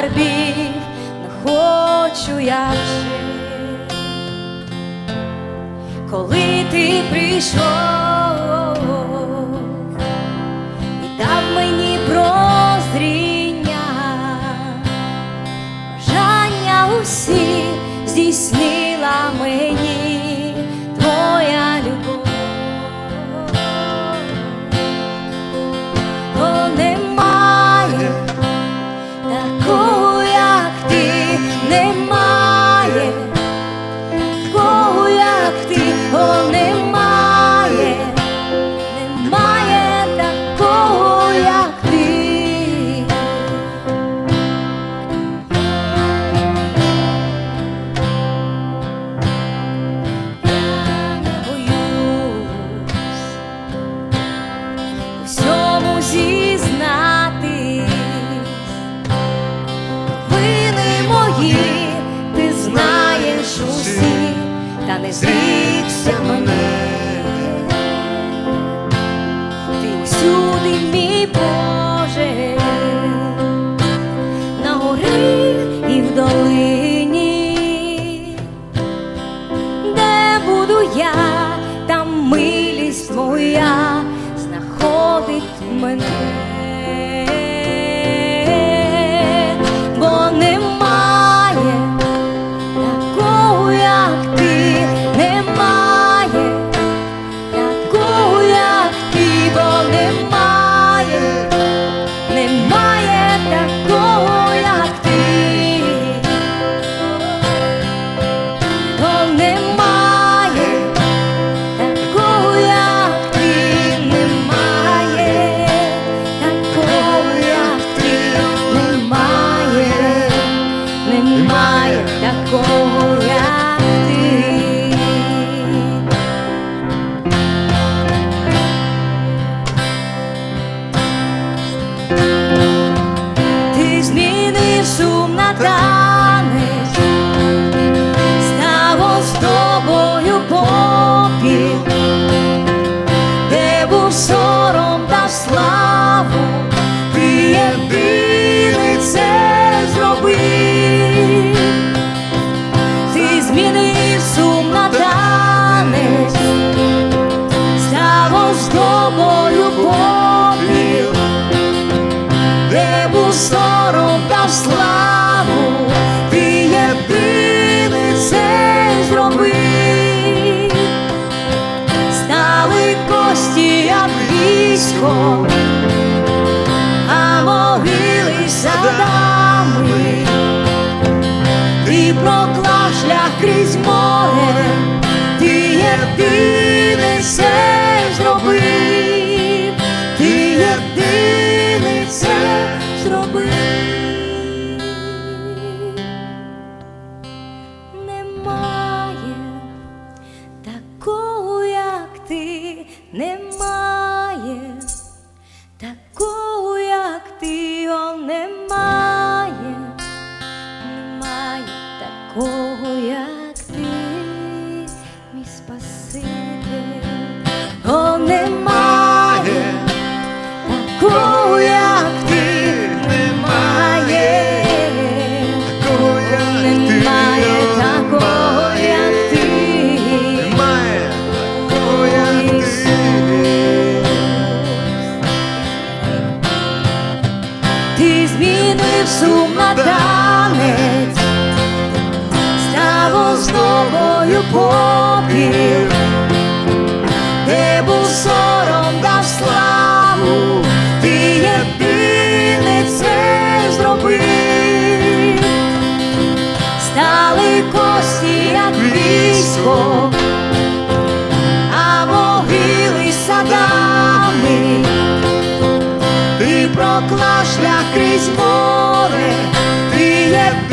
скарбів, не хочу я жити, коли ти прийшов. Боже, на горі і в долині, де буду я, там милість моя знаходить мене. yourself. попіл, де був сором дав славу, ти єдиний це зробив, стали кості, як військо, а могили садами, ти проклав шлях крізь море, ти є.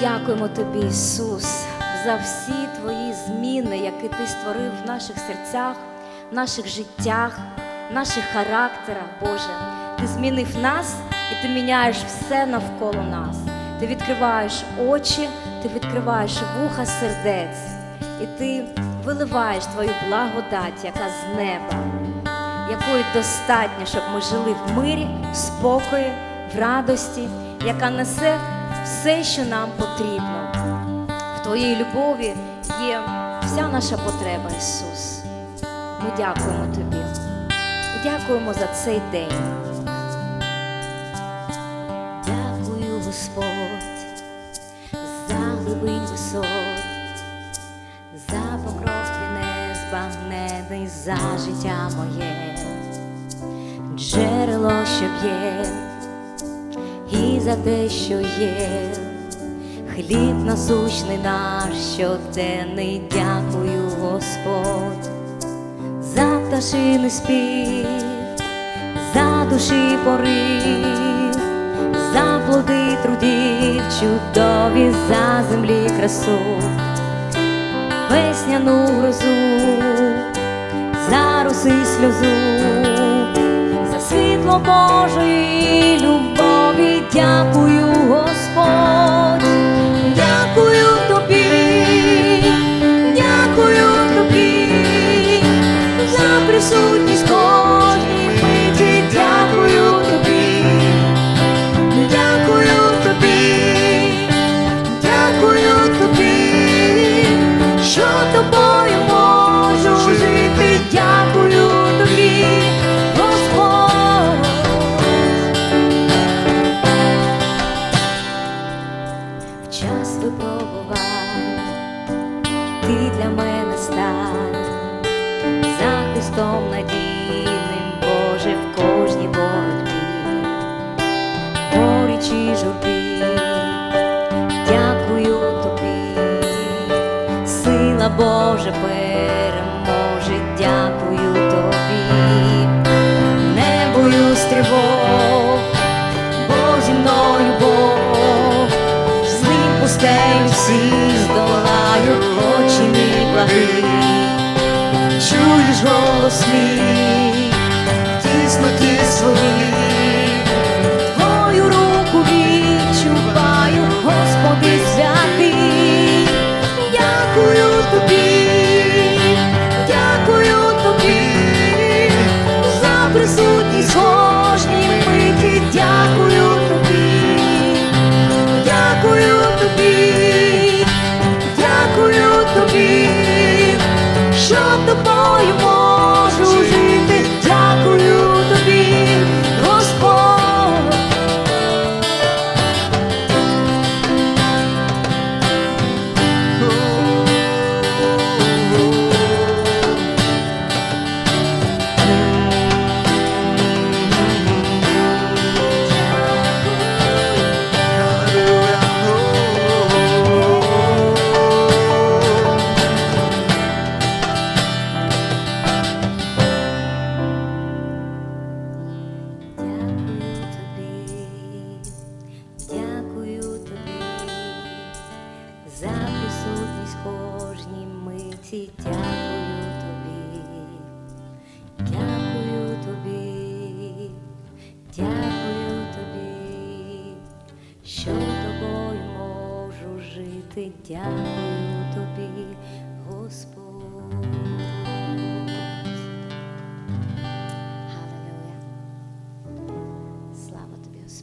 Дякуємо Тобі, Ісус, за всі Твої зміни, які Ти створив в наших серцях, в наших життях, в наших характерах, Боже. Ти змінив нас і ти міняєш все навколо нас. Ти відкриваєш очі, ти відкриваєш вуха сердець, і ти виливаєш твою благодать, яка з неба, якої достатньо, щоб ми жили в мирі, в спокої, в радості, яка несе все, що нам потрібно. В Твоїй любові є вся наша потреба, Ісус. Ми дякуємо Тобі і дякуємо за цей день. Дякую, Господь, за глибинь висот, за покров твій незбагнений, за життя моє, джерело, що б'є, за те, що є, хліб насущний наш щоденний, дякую, Господь, за пташиний спів, за душі порив, за плоди трудів, чудові за землі красу, весняну грозу, за роси сльозу, за світло Божої любові, дякую, Господь, випробувань ти для мене стань захистом надійним, Боже, в кожній боротьбі. Горі чи журбі, дякую тобі, сила Божа переможе, дякую тобі, не боюсь тривог, пустелю всі здолаю, очі мій благий, чуєш голос мій, в тісноті своїй,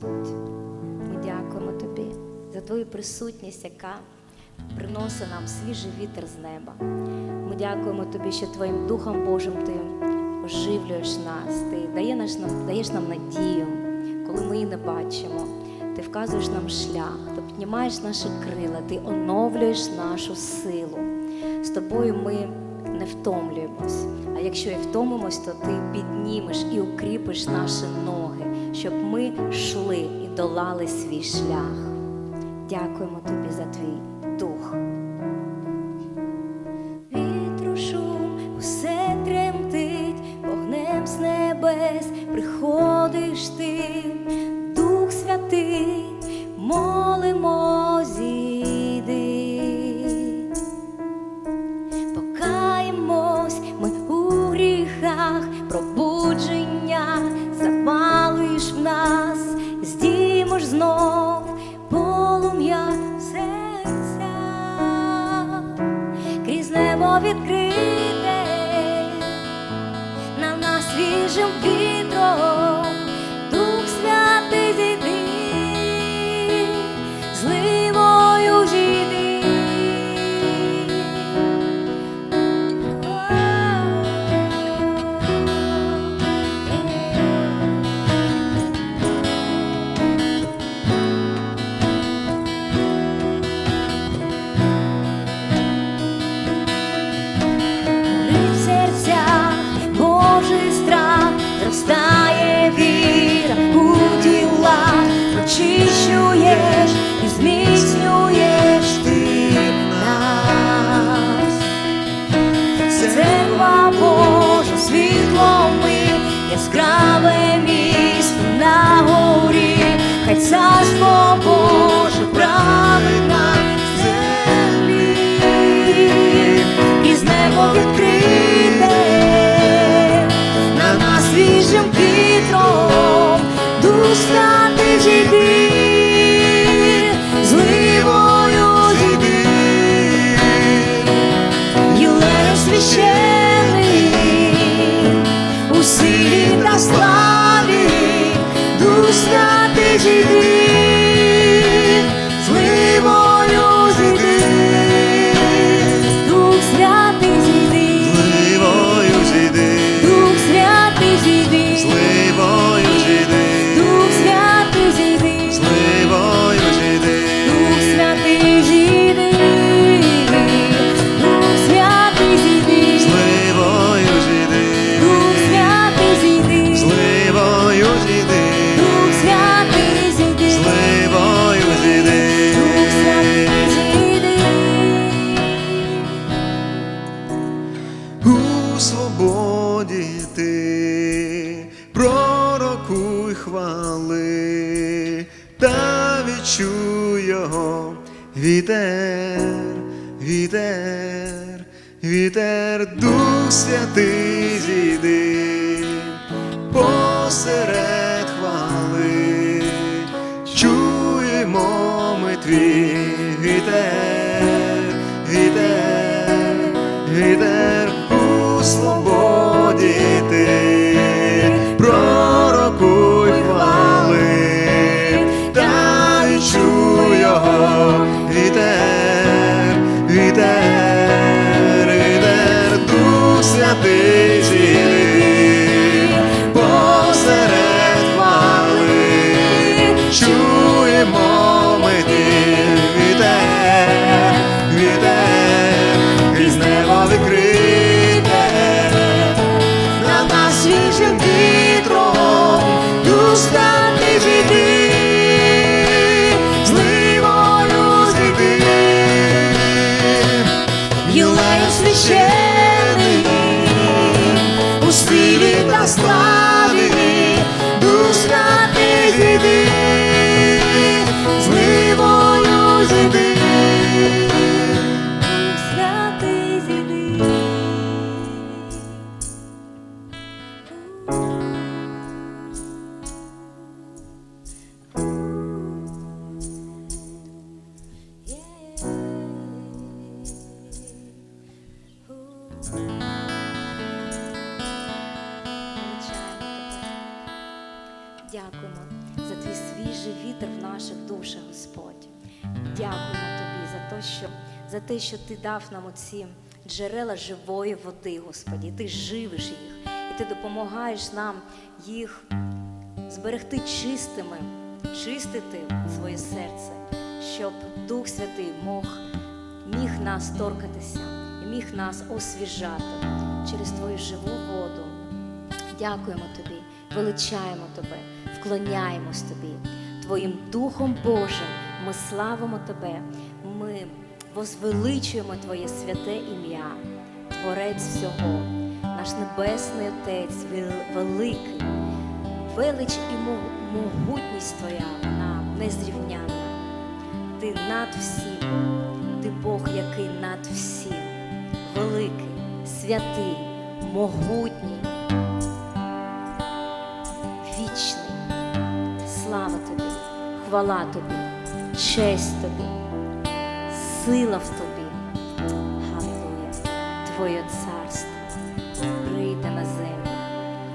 Господь. Ми дякуємо Тобі за Твою присутність, яка приносить нам свіжий вітер з неба. Ми дякуємо Тобі, що Твоїм Духом Божим Ти оживлюєш нас, Ти даєш нам, даєш нам надію, коли ми її не бачимо. Ти вказуєш нам шлях, ти піднімаєш наші крила, ти оновлюєш нашу силу. З тобою ми не втомлюємось. А якщо і втомимось, то ти піднімеш і укріпиш наші ноги щоб ми йшли і долали свій шлях. Дякуємо тобі за твій дух. você. Дякуємо за твій свіжий вітер в наших душах, Господь. Дякуємо тобі за те, що за те, що ти дав нам оці джерела живої води, Господі. Ти живиш їх, і ти допомагаєш нам їх зберегти чистими, чистити своє серце, щоб Дух Святий мог міг нас торкатися міг нас освіжати через твою живу воду. Дякуємо тобі, величаємо тебе, вклоняємось тобі. Твоїм Духом Божим ми славимо тебе, ми возвеличуємо Твоє святе ім'я, Творець всього, наш Небесний Отець, великий, велич і могутність Твоя, вона незрівнянна. Ти над всім, ти Бог, який над всім, великий, святий, могутній вічний. Слава тобі, хвала тобі, честь тобі, сила в тобі. Галилуя, Твоє царство прийде на землю,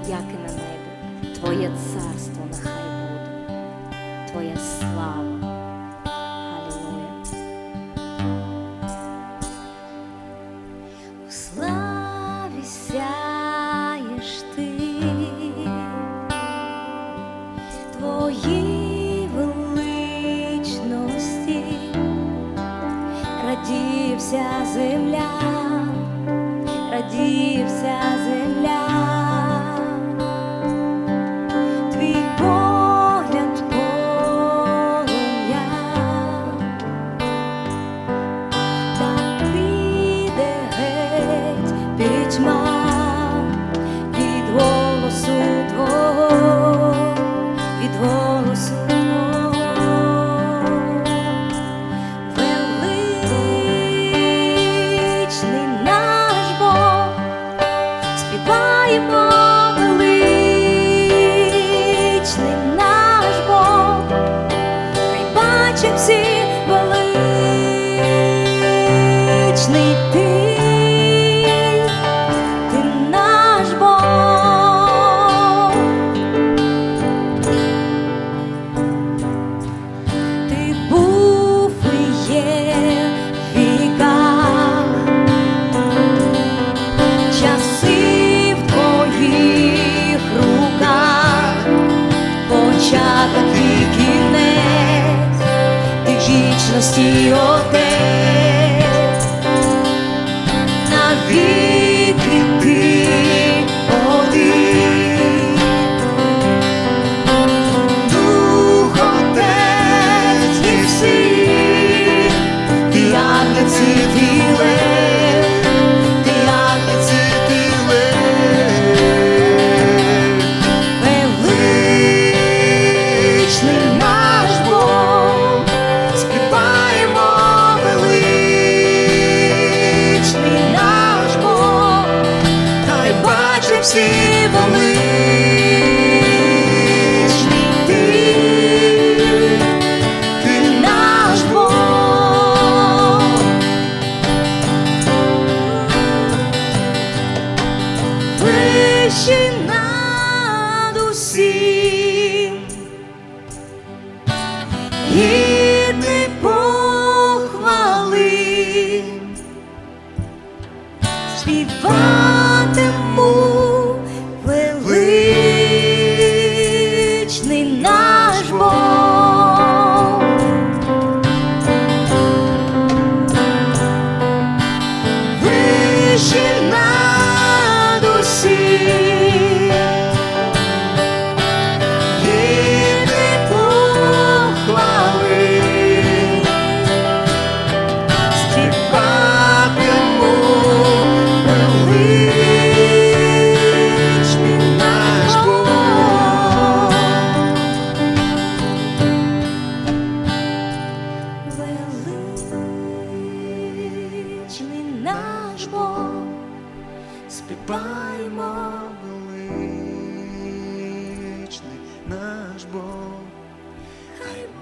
як і на небі. Твоє царство нехай буде, Твоя слава. Вічності отець, бачить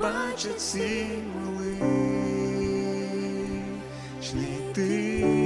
бачить всі величний ти,